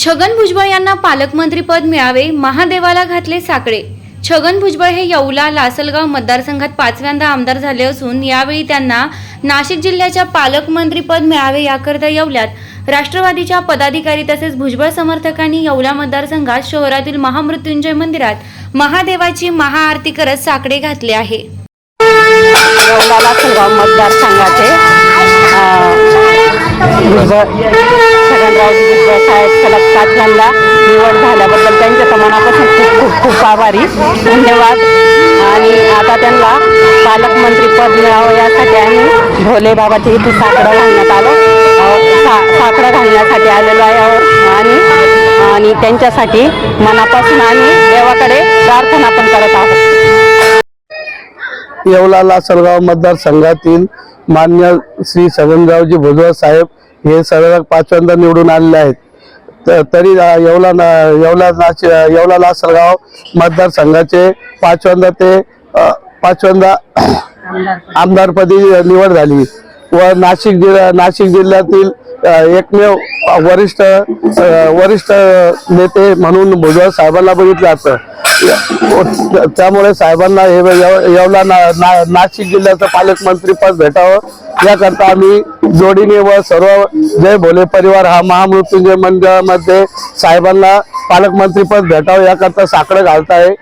छगन भुजबळ यांना पालकमंत्रीपद मिळावे महादेवाला घातले साकडे. छगन भुजबळ हे येवला लासलगाव मतदारसंघात पाचव्यांदा आमदार झाले असून यावेळी त्यांना नाशिक जिल्ह्याच्या पालकमंत्रीपद मिळावे याकरता येवल्यात. राष्ट्रवादीच्या पदाधिकारी तसेच भुजबळ समर्थकांनी येवला मतदारसंघात शहरातील महामृत्युंजय मंदिरात महादेवाची महाआरती करत साकडे घातले आहे. मतदारसंघाचे अं, भुजबळ साहेब सलग सात पाचव्यांदा निवड झाल्याबद्दल त्यांच्या तर मनापासून खूप खूप खूप आभारी. धन्यवाद. आणि आता त्यांना पालकमंत्री पद मिळावं यासाठी आम्ही भोले बाबाच्या इथे साकडं घालण्यात आलो. सा साकडं घालण्यासाठी आलेलो आहे आणि आणि त्यांच्यासाठी मनापासून आम्ही देवाकडे प्रार्थना पण करत आहोत. येवला लासलगाव मतदारसंघातील मान्य श्री सगनरावजी भुजबळ साहेब हे सलग पाचव्यांदा निवडून आलेले आहेत. तरी येवला ना येवला नाच येवला लासलगाव मतदारसंघाचे पाचव्यांदा ते पाचव्यांदा आमदारपदी निवड झाली. व नाशिक जिल्हा नाशिक जिल्ह्यातील एकमेव वरिष्ठ वरिष्ठ नेते म्हणून भुजबळ साहेबांना बघितलं जातं. त्यामुळे साहेबांना हे येव- येवला ना- ना- नाशिक जिल्ह्याचं पालकमंत्रीपद भेटावं. याकरता आम्ही जोडीने व सर्व जय भोले परिवार हा महामृत्युंजय मंदिरामध्ये साहेबांना पालकमंत्रीपद भेटावं याकरता साकडं घालत आहे